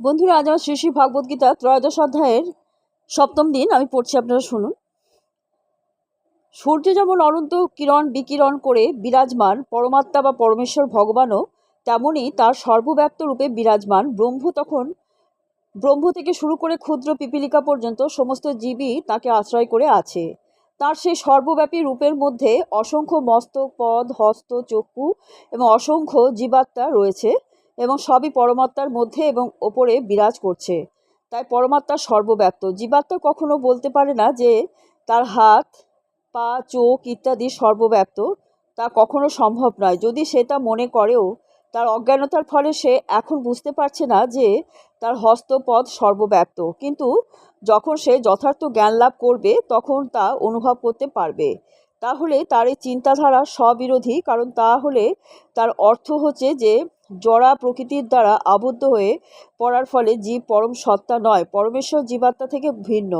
বন্ধুরা, আজ আমার শ্রী শ্রী ভাগবত গীতা ত্রয়োদশ অধ্যায়ের সপ্তম দিন। আমি পড়ছি, আপনারা শুনুন। সূর্য যেমন অনন্ত কিরণ বিকিরণ করে বিরাজমান, পরমাত্মা বা পরমেশ্বর ভগবানও তেমনই তার সর্বব্যাপ্ত রূপে বিরাজমান। ব্রহ্ম তখন, ব্রহ্ম থেকে শুরু করে ক্ষুদ্র পিপিলিকা পর্যন্ত সমস্ত জীবই তাকে আশ্রয় করে আছে। তার সেই সর্বব্যাপী রূপের মধ্যে অসংখ্য মস্তক, পদ, হস্ত, চক্ষু এবং অসংখ্য জীবাত্মা রয়েছে। এবং সবই পরমাত্মার মধ্যে এবং ওপরে বিরাজ করছে। তাই পরমাত্মা সর্বব্যাপ্ত। জীবাত্মা কখনো বলতে পারে না যে তার হাত, পা, চোখ ইত্যাদি সর্বব্যাপ্ত। তা কখনো সম্ভব নয়। যদি সে তা মনে করেও, তার অজ্ঞানতার ফলে সে এখন বুঝতে পারছে না যে তার হস্তপদ সর্বব্যাপ্ত। কিন্তু যখন সে যথার্থ জ্ঞান লাভ করবে, তখন তা অনুভব করতে পারবে। তাহলে তার এই চিন্তাধারা স্ববিরোধী, কারণ তাহলে তার অর্থ হচ্ছে যে জড়া প্রকৃতির দ্বারা আবদ্ধ হয়ে পড়ার ফলে জীব পরম সত্তা নয়, পরমেশ্বর জীবাত্মা থেকে ভিন্ন।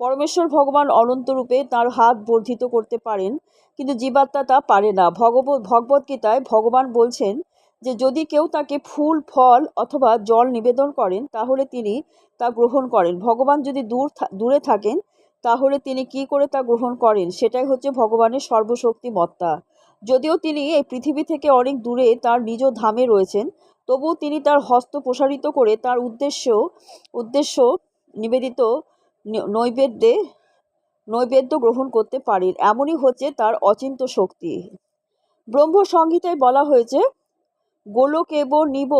পরমেশ্বর ভগবান অনন্তরূপে তার হাত বর্ধিত করতে পারেন, কিন্তু জীবাত্মা তা পারে না। ভগবত ভগবদ্গীতায় ভগবান বলছেন যে, যদি কেউ তাকে ফুল, ফল অথবা জল নিবেদন করেন, তাহলে তিনি তা গ্রহণ করেন। ভগবান যদি দূর দূরে থাকেন, তাহলে তিনি কি করে তা গ্রহণ করেন? সেটাই হচ্ছে ভগবানের সর্বশক্তিমত্তা। যদিও তিনি এই পৃথিবী থেকে অনেক দূরে তার নিজ ধামে রয়েছেন, তবুও তিনি তার হস্ত প্রসারিত করে তার উদ্দেশ্য উদ্দেশ্য নিবেদিত নৈবেদ্যে নৈবেদ্য গ্রহণ করতে পারেন। এমনই হচ্ছে তার অচিন্ত শক্তি। ব্রহ্ম সংহিতায় বলা হয়েছে গোলকেব নিব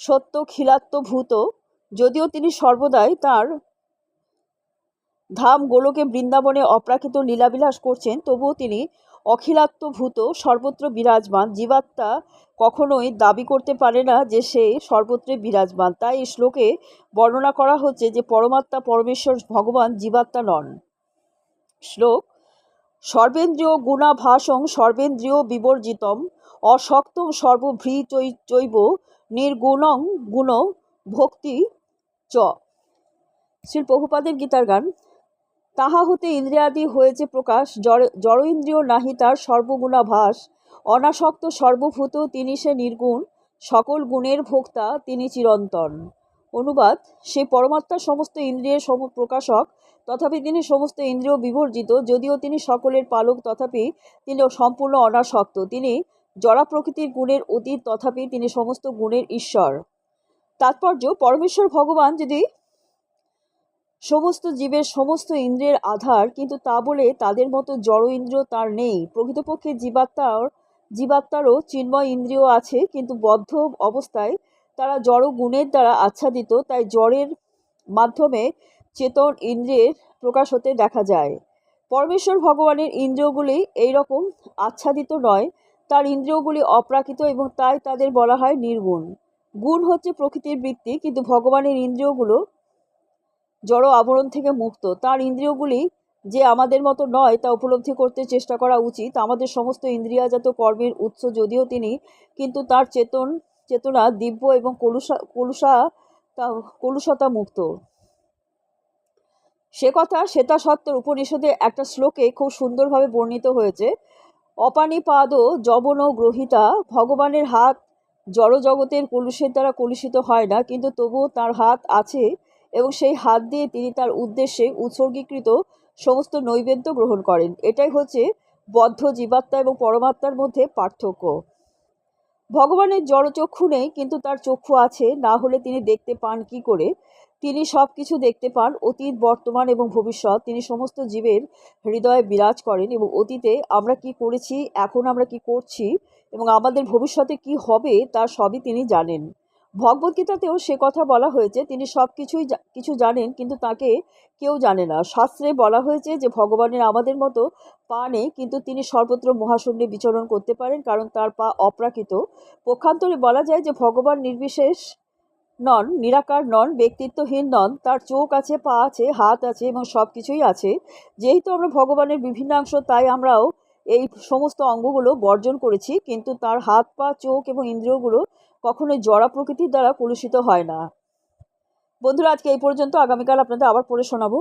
সত্য খিলাত্মভূত যদিও তিনি সর্বদাই তার ধাম গোলকে বৃন্দাবনে অপ্রাকৃত লীলাবিলাস করছেন, তবুও তিনি অখিলাত্মভূত, সর্বত্র বিরাজমান, জীবাত্মা কখনোই দাবি করতে পারে না যে সে সর্বত্রে বিরাজমান। তাই এই শ্লোকে বর্ণনা করা হচ্ছে যে পরমাত্মা, পরমেশ্বর, ভগবান জীবাত্মা নন। শ্লোক, সর্বেন্দ্রিয় গুণাভাসং সর্বেন্দ্রিয় বিবর্জিতম, অশক্তম সর্বভ্রী চৈব নির্গুণং গুণ ভক্তি চ। শ্রী প্রভুপাদের গীতার গান তাহা হতে ইন্দ্রিয়াদি হয়েছে প্রকাশ, জড় ইন্দ্রিয় নাহি তার সর্বগুণাভাস। অনাসক্ত সর্বভূত তিনি সে নির্গুণ, সকল গুণের ভোক্তা তিনি চিরন্তন। অনুবাদ, সে পরমাত্মার সমস্ত ইন্দ্রিয়ের সম প্রকাশক, তথাপি তিনি সমস্ত ইন্দ্রিয় বিবর্জিত, যদিও তিনি সকলের পালক, তথাপি তিনি সম্পূর্ণ অনাসক্ত। তিনি জড়া প্রকৃতির গুণের অতীত, তথাপি তিনি সমস্ত গুণের ঈশ্বর। তাৎপর্য, পরমেশ্বর ভগবান যদি সমস্ত জীবের সমস্ত ইন্দ্রিয়ের আধার, কিন্তু তা বলে তাদের মতো জড় ইন্দ্রিয় তার নেই। প্রকৃতপক্ষে জীবাত্মার, জীবাত্মারও চিন্ময় ইন্দ্রিয় আছে, কিন্তু বদ্ধ অবস্থায় তারা জড় গুণের দ্বারা আচ্ছাদিত, তাই জড়ের মাধ্যমে চেতন ইন্দ্রিয়ের প্রকাশ হতে দেখা যায়। পরমেশ্বর ভগবানের ইন্দ্রিয়গুলি এইরকম আচ্ছাদিত নয়, তার ইন্দ্রিয়গুলি অপ্রাকৃত এবং তাই তাদের বলা হয় নির্গুণ। গুণ হচ্ছে প্রকৃতির বৃত্তি, কিন্তু ভগবানের ইন্দ্রিয়গুলো জড় আবরণ থেকে মুক্ত। তার ইন্দ্রিয়গুলি যে আমাদের মতো নয় তা উপলব্ধি করতে চেষ্টা করা উচিত। আমাদের সমস্ত ইন্দ্রিয়াজাত কর্মের উৎস যদিও তিনি, কিন্তু তার চেতন, চেতনা দিব্য এবং কলুষা কলুষা তা, কলুষতা মুক্ত। সে কথা শ্বেতা সত্তর উপনিষদে একটা শ্লোকে খুব সুন্দরভাবে বর্ণিত হয়েছে। অপানিপাদ যবন গ্রহিতা, ভগবানের হাত জড়জগতের কলুষের দ্বারা কলুষিত হয় না, কিন্তু তবুও তার হাত আছে এবং সেই হাত দিয়ে তিনি তার উদ্দেশ্যে উৎসর্গীকৃত সমস্ত নৈবেদ্য গ্রহণ করেন। এটাই হচ্ছে বদ্ধ জীবাত্মা এবং পরমাত্মার মধ্যে পার্থক্য। ভগবানের জড়চক্ষু নেই, কিন্তু তার চক্ষু আছে। না হলে তিনি দেখতে পান কি করে? তিনি সব কিছু দেখতে পান। অতীত, বর্তমান এবং ভবিষ্যৎ। তিনি সমস্ত জীবের হৃদয়ে বিরাজ করেন এবং অতীতে আমরা কি করেছি, এখন আমরা কি করছি এবং আমাদের ভবিষ্যতে কি হবে, তা সবই তিনি জানেন। ভগবদ্গীতাতেও সে কথা বলা হয়েছে, তিনি সব কিছুই কিছু জানেন কিন্তু তাকে কেউ জানে না। শাস্ত্রে বলা হয়েছে যে, ভগবানের আমাদের মতো পা নেই কিন্তু তিনি সর্বত্র মহাশূন্যে বিচরণ করতে পারেন কারণ তার পা অপ্রাকৃত। পক্ষান্তরে বলা যায় যে, ভগবান নির্বিশেষ নন, নিরাকার নন, ব্যক্তিত্বহীন নন, তার চোখ আছে, পা আছে, হাত আছে এবং সব কিছুই আছে। যেহেতু আমরা ভগবানের বিভিন্নাংশ তাই আমরাও এই সমস্ত অঙ্গগুলো বর্জন করেছি কিন্তু তার হাত, পা, চোখ এবং ইন্দ্রিয়গুলো কখনোই জড়া প্রকৃতির দ্বারা কলুষিত হয় না। বন্ধুরা, আজকে এই পর্যন্ত। আগামীকাল আপনাদের আবার পড়ে শোনাবো।